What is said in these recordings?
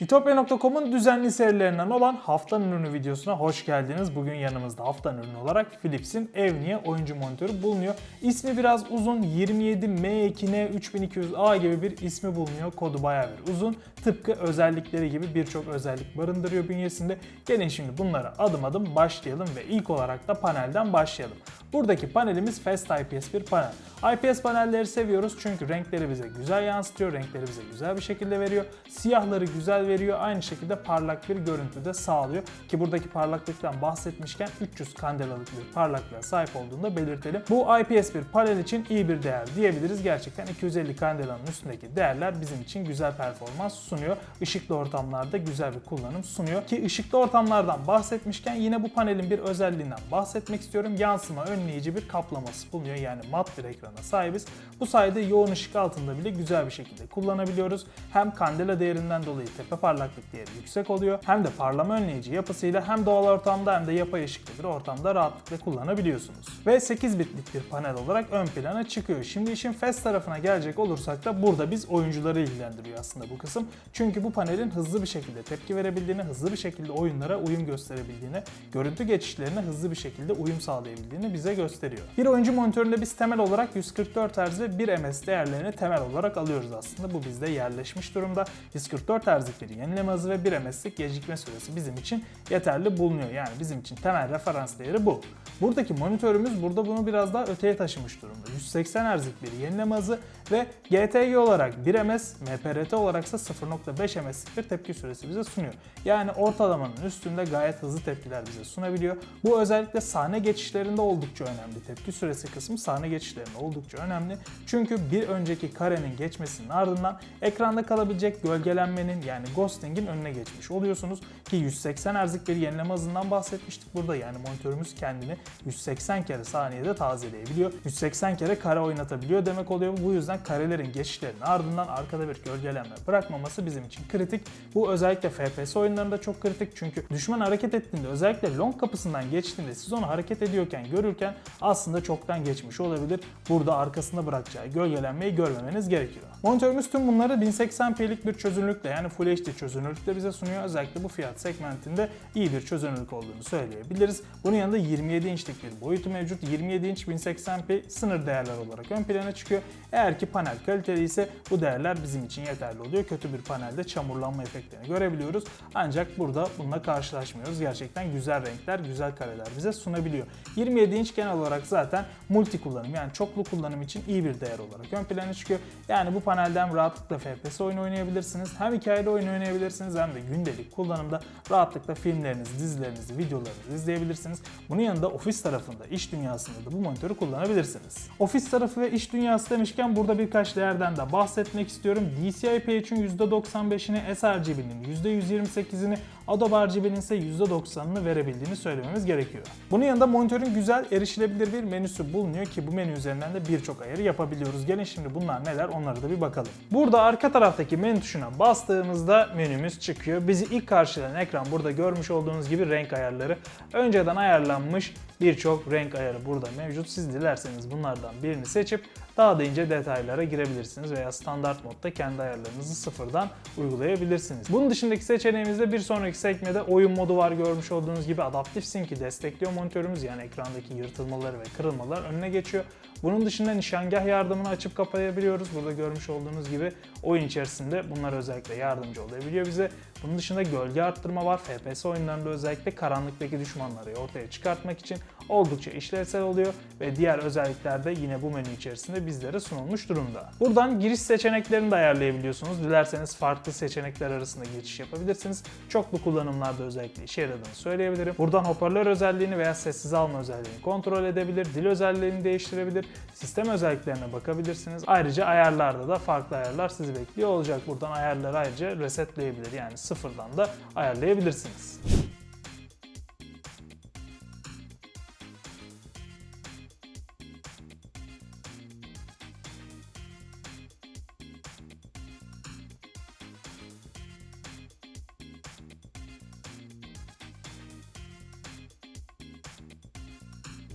Hitopya.com'un düzenli serilerinden olan haftanın ürünü videosuna hoş geldiniz. Bugün yanımızda haftanın ürünü olarak Philips'in Evnia oyuncu monitörü bulunuyor. İsmi biraz uzun 27M2N3200A gibi bir ismi bulunuyor. Kodu bayağı bir uzun. Tıpkı özellikleri gibi birçok özellik barındırıyor bünyesinde. Gelin şimdi bunlara adım adım başlayalım ve ilk olarak da panelden başlayalım. Buradaki panelimiz Fast IPS bir panel. IPS panelleri seviyoruz çünkü renkleri bize güzel yansıtıyor, renkleri bize güzel bir şekilde veriyor. Siyahları güzel veriyor, aynı şekilde parlak bir görüntü de sağlıyor. Ki buradaki parlaklıktan bahsetmişken 300 kandelalık bir parlaklığa sahip olduğunu da belirtelim. Bu IPS bir panel için iyi bir değer diyebiliriz. Gerçekten 250 kandelanın üstündeki değerler bizim için güzel performans sunuyor. Işıklı ortamlarda güzel bir kullanım sunuyor. Ki ışıklı ortamlardan bahsetmişken yine bu panelin bir özelliğinden bahsetmek istiyorum. Yansıma önleyici bir kaplaması bulunuyor. Yani mat bir ekrana sahibiz. Bu sayede yoğun ışık altında bile güzel bir şekilde kullanabiliyoruz. Hem kandela değerinden dolayı tepe parlaklık değeri yüksek oluyor. Hem de parlama önleyici yapısıyla hem doğal ortamda hem de yapay ışıklı bir ortamda rahatlıkla kullanabiliyorsunuz. Ve 8 bitlik bir panel olarak ön plana çıkıyor. Şimdi işin fast tarafına gelecek olursak da burada biz oyuncuları ilgilendiriyor aslında bu kısım. Çünkü bu panelin hızlı bir şekilde tepki verebildiğini, hızlı bir şekilde oyunlara uyum gösterebildiğini, görüntü geçişlerine hızlı bir şekilde uyum sağlayabildiğini bize gösteriyor. Bir oyuncu monitöründe biz temel olarak 144 Hz ve 1 ms değerlerini temel olarak alıyoruz aslında. Bu bizde yerleşmiş durumda. 144 Hz'lik bir yenileme hızı ve 1 ms'lik gecikme süresi bizim için yeterli bulunuyor. Yani bizim için temel referans değeri bu. Buradaki monitörümüz burada bunu biraz daha öteye taşımış durumda. 180 Hz'lik bir yenileme hızı ve GTG olarak 1 ms, MPRT olaraksa 0.5 ms'lik bir tepki süresi bize sunuyor. Yani ortalamanın üstünde gayet hızlı tepkiler bize sunabiliyor. Bu özellikle sahne geçişlerinde oldukça önemli. Tepki süresi kısmı sahne geçişlerinde oldukça önemli. Çünkü bir önceki karenin geçmesinin ardından ekranda kalabilecek gölgelenmenin yani ghosting'in önüne geçmiş oluyorsunuz. Ki 180 Hz'lik bir yenileme hızından bahsetmiştik burada. Yani monitörümüz kendini 180 kere saniyede tazeleyebiliyor. 180 kere kare oynatabiliyor demek oluyor. Bu yüzden karelerin geçişlerinin ardından arkada bir gölgelenme bırakmaması bizim için kritik. Bu özellikle FPS oyunlarında çok kritik çünkü düşman hareket ettiğinde özellikle long kapısından geçtiğinde siz onu hareket ediyorken görürken aslında çoktan geçmiş olabilir. Burada arkasında bırakacağı gölgelenmeyi görmemeniz gerekiyor. Monitörümüz tüm bunları 1080p'lik bir çözünürlükle yani Full HD çözünürlükle bize sunuyor. Özellikle bu fiyat segmentinde iyi bir çözünürlük olduğunu söyleyebiliriz. Bunun yanında 27 inçlik bir boyutu mevcut. 27 inç 1080p sınır değerler olarak ön plana çıkıyor. Eğer ki panel kaliteli ise bu değerler bizim için yeterli oluyor. Kötü bir panelde çamurlanma efektlerini görebiliyoruz. Ancak burada bununla karşılaşmıyoruz. Gerçekten güzel renkler, güzel kareler bize sunabiliyor. 27 inç genel olarak zaten multi kullanım yani çoklu kullanım için iyi bir değer olarak ön plana çıkıyor. Yani bu panelden rahatlıkla FPS oyun oynayabilirsiniz. Hem hikayeli oyun oynayabilirsiniz hem de gündelik kullanımda rahatlıkla filmlerinizi, dizilerinizi, videolarınızı izleyebilirsiniz. Bunun yanında ofis tarafında, iş dünyasında da bu monitörü kullanabilirsiniz. Ofis tarafı ve iş dünyası demişken burada birkaç değerden de bahsetmek istiyorum. DCI P3'ün %95'ini, sRGB'nin %128'ini, Adobe RGB'nin ise %90'ını verebildiğini söylememiz gerekiyor. Bunun yanında monitörün güzel erişilebilir bir menüsü bulunuyor ki bu menü üzerinden de birçok ayarı yapabiliyoruz. Gelin şimdi bunlar neler onları da bir bakalım. Burada arka taraftaki menü tuşuna bastığımızda menümüz çıkıyor. Bizi ilk karşılayan ekran burada görmüş olduğunuz gibi renk ayarları. Önceden ayarlanmış birçok renk ayarı burada mevcut. Siz dilerseniz bunlardan birini seçip daha da ince detaylara girebilirsiniz veya standart modda kendi ayarlarınızı sıfırdan uygulayabilirsiniz. Bunun dışındaki seçeneğimizde bir sonraki sekmede oyun modu var görmüş olduğunuz gibi adaptif sync'i destekliyor monitörümüz yani ekrandaki yırtılmaları ve kırılmalar önüne geçiyor. Bunun dışında nişangah yardımını açıp kapayabiliyoruz. Burada görmüş olduğunuz gibi oyun içerisinde bunlar özellikle yardımcı olabiliyor bize. Bunun dışında gölge arttırma var. FPS oyunlarında özellikle karanlıktaki düşmanları ortaya çıkartmak için oldukça işlevsel oluyor ve diğer özellikler de yine bu menü içerisinde bizlere sunulmuş durumda. Buradan giriş seçeneklerini de ayarlayabiliyorsunuz. Dilerseniz farklı seçenekler arasında geçiş yapabilirsiniz. Çoklu kullanımlarda özellikle işe yaradığını söyleyebilirim. Buradan hoparlör özelliğini veya sessiz alma özelliğini kontrol edebilir, dil özelliğini değiştirebilir, sistem özelliklerine bakabilirsiniz. Ayrıca ayarlarda da farklı ayarlar sizi bekliyor olacak. Buradan ayarları ayrıca resetleyebilir yani sıfırdan da ayarlayabilirsiniz.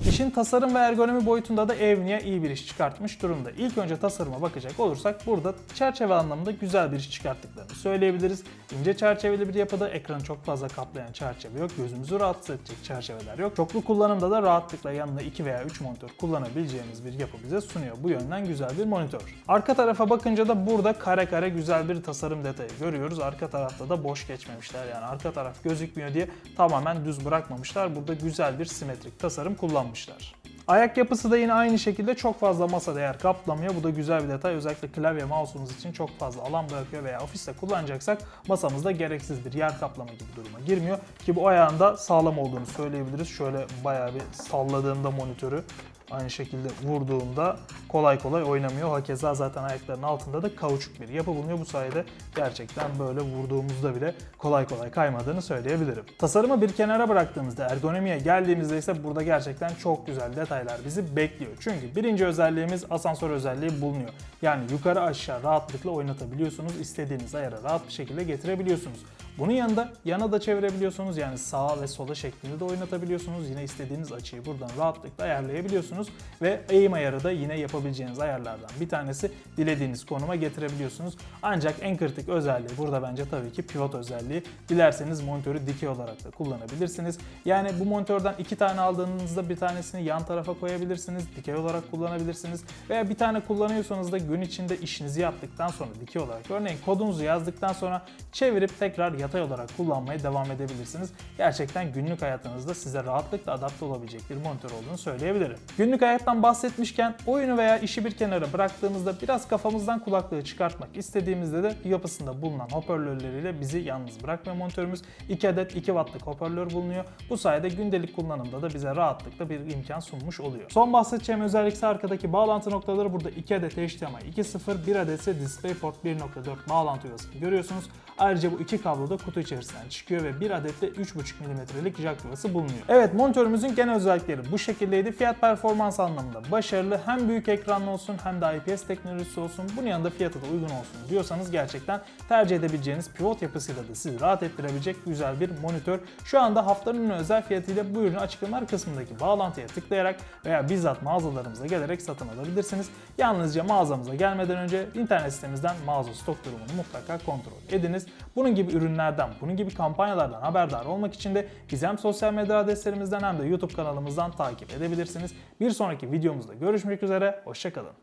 İşin tasarım ve ergonomi boyutunda da Evnia iyi bir iş çıkartmış durumda. İlk önce tasarıma bakacak olursak burada çerçeve anlamında güzel bir iş çıkarttıklarını söyleyebiliriz. İnce çerçeveli bir yapıda ekranı çok fazla kaplayan çerçeve yok. Gözümüzü rahatsız edecek çerçeveler yok. Çoklu kullanımda da rahatlıkla yanına 2 veya 3 monitör kullanabileceğimiz bir yapı bize sunuyor. Bu yönden güzel bir monitör. Arka tarafa bakınca da burada kare kare güzel bir tasarım detayı görüyoruz. Arka tarafta da boş geçmemişler. Yani arka taraf gözükmüyor diye tamamen düz bırakmamışlar. Burada güzel bir simetrik tasarım kullanmışlar. Ayak yapısı da yine aynı şekilde çok fazla masa değer kaplamıyor. Bu da güzel bir detay. Özellikle klavye mouse'umuz için çok fazla alan bırakıyor veya ofiste kullanacaksak masamızda gereksiz bir yer kaplama gibi duruma girmiyor. Ki bu ayağın da sağlam olduğunu söyleyebiliriz. Şöyle bayağı bir salladığımda monitörü aynı şekilde vurduğunda kolay kolay oynamıyor. Hakeza zaten ayaklarının altında da kauçuk bir yapı bulunuyor. Bu sayede gerçekten böyle vurduğumuzda bile kolay kolay kaymadığını söyleyebilirim. Tasarımı bir kenara bıraktığımızda ergonomiye geldiğimizde ise burada gerçekten çok güzel detaylar bizi bekliyor. Çünkü birinci özelliğimiz asansör özelliği bulunuyor. Yani yukarı aşağı rahatlıkla oynatabiliyorsunuz. istediğiniz ayara rahat bir şekilde getirebiliyorsunuz. Bunun yanında yana da çevirebiliyorsunuz. Yani sağa ve sola şeklinde de oynatabiliyorsunuz. Yine istediğiniz açıyı buradan rahatlıkla ayarlayabiliyorsunuz. Ve eğim ayarı da yine yapabileceğiniz ayarlardan bir tanesi dilediğiniz konuma getirebiliyorsunuz. Ancak en kritik özelliği burada bence tabii ki pivot özelliği. Dilerseniz monitörü dikey olarak da kullanabilirsiniz. Yani bu monitörden iki tane aldığınızda bir tanesini yan tarafa koyabilirsiniz. Dikey olarak kullanabilirsiniz. Veya bir tane kullanıyorsanız da gün içinde işinizi yaptıktan sonra dikey olarak örneğin kodunuzu yazdıktan sonra çevirip tekrar yatay olarak kullanmaya devam edebilirsiniz. Gerçekten günlük hayatınızda size rahatlıkla adapte olabilecek bir monitör olduğunu söyleyebilirim. Günlük hayattan bahsetmişken oyunu veya işi bir kenara bıraktığımızda biraz kafamızdan kulaklığı çıkartmak istediğimizde de yapısında bulunan hoparlörleriyle bizi yalnız bırakmıyor monitörümüz. 2 adet 2 wattlık hoparlör bulunuyor. Bu sayede gündelik kullanımda da bize rahatlıkla bir imkan sunmuş oluyor. Son bahsedeceğim özellik ise arkadaki bağlantı noktaları burada 2 adet HDMI 2.0, 1 adet ise DisplayPort 1.4 bağlantı yuvasını görüyorsunuz. Ayrıca bu iki kablo da kutu içerisinden çıkıyor ve bir adet de 3.5 mm'lik jack yuvası bulunuyor. Evet monitörümüzün genel özellikleri bu şekildeydi. Fiyat performans anlamında başarılı. Hem büyük ekranlı olsun hem de IPS teknolojisi olsun. Bunun yanında fiyatı da uygun olsun diyorsanız gerçekten tercih edebileceğiniz pivot yapısıyla da sizi rahat ettirebilecek güzel bir monitör. Şu anda haftanın özel fiyatıyla bu ürünü açıklamalar kısmındaki bağlantıya tıklayarak veya bizzat mağazalarımıza gelerek satın alabilirsiniz. Yalnızca mağazamıza gelmeden önce internet sitemizden mağaza stok durumunu mutlaka kontrol ediniz. Bunun gibi ürünlerden, bunun gibi kampanyalardan haberdar olmak için de bizi hem sosyal medya adreslerimizden hem de YouTube kanalımızdan takip edebilirsiniz. Bir sonraki videomuzda görüşmek üzere, hoşçakalın.